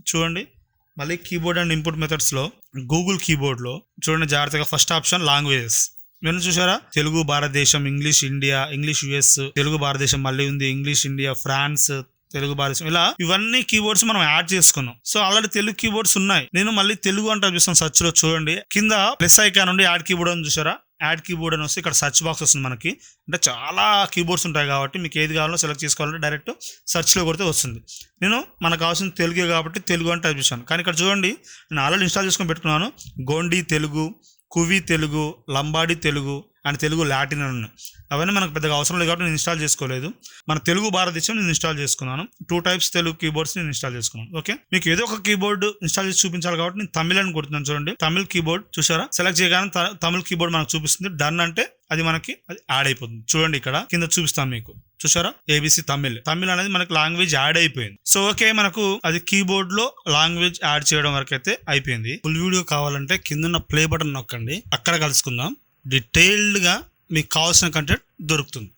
చూడండి. మళ్ళీ keyboard and input మెథడ్స్లో గూగుల్ కీబోర్డ్లో చూడండి జాగ్రత్తగా ఫస్ట్ ఆప్షన్ లాంగ్వేజెస్. నేను చూసారా? Telugu Bharatadesam English India English US Telugu Bharatadesam మళ్ళీ ఉంది ఇంగ్లీష్ ఇండియా ఫ్రాన్స్ తెలుగు భారతదేశం. ఇలా ఇవన్నీ కీబోర్డ్స్ మనం యాడ్ చేసుకున్నాం. సో ఆల్రెడీ తెలుగు కీబోర్డ్స్ ఉన్నాయి. నేను మళ్ళీ తెలుగు అంటే చూస్తాను సర్చ్లో చూడండి. కింద ప్లస్ ఐకాన్ నుండి యాడ్ కీబోర్డ్ అని చూసారా? యాడ్ కీబోర్డ్ అని వస్తే ఇక్కడ సర్చ్ బాక్స్ వస్తుంది మనకి. అంటే చాలా కీబోర్డ్స్ ఉంటాయి కాబట్టి మీకు ఏది కావాలో సెలెక్ట్ చేసుకోవాలంటే డైరెక్ట్ సర్చ్లో కొడితే వస్తుంది. నేను మనకు కావాల్సిన తెలుగే కాబట్టి తెలుగు అని టైప్ చేశాను. కానీ ఇక్కడ చూడండి నేను ఆల్రెడీ ఇన్స్టాల్ చేసుకొని పెట్టుకున్నాను. గోండి తెలుగు కువి తెలుగు లంబాడి తెలుగు అండ్ తెలుగు లాటిన్ అని ఉన్నాయి. అవన్నీ మనకు పెద్దగా అవసరం లేదు కాబట్టి నేను ఇన్స్టాల్ చేసుకోలేదు. మన తెలుగు భారతదేశం నేను ఇన్స్టాల్ చేసుకున్నాను. టూ టైప్స్ తెలుగు కీబోర్డ్స్ నేను ఇన్స్టాల్ చేసుకున్నాను. ఓకే మీకు ఏదో ఒక కీబోర్డ్ ఇన్స్టాల్ చేసి చూపించాలి కాబట్టి నేను తమిళ్ అని కొడుతున్నాను చూడండి. తమిళ్ కీబోర్డ్ చూసారా సెలెక్ట్ చేయగానే తమిళ్ కీబోర్డ్ మనకు చూపిస్తుంది. డన్ అంటే అది మనకి అది యాడ్ అయిపోతుంది. చూడండి ఇక్కడ కింద చూపిస్తాను మీకు. చూసారా ఏబిసి తమిళ్. తమిళ్ అనేది మనకి లాంగ్వేజ్ యాడ్ అయిపోయింది. సో ఓకే మనకు అది కీబోర్డ్లో లాంగ్వేజ్ యాడ్ చేయడం వరకు అయితే అయిపోయింది. ఫుల్ వీడియో కావాలంటే కింద ప్లే బటన్ నొక్కండి. అక్కడ కలుసుకుందాం. డీటెయిల్డ్గా మీకు కావాల్సిన కంటెంట్ దొరుకుతుంది.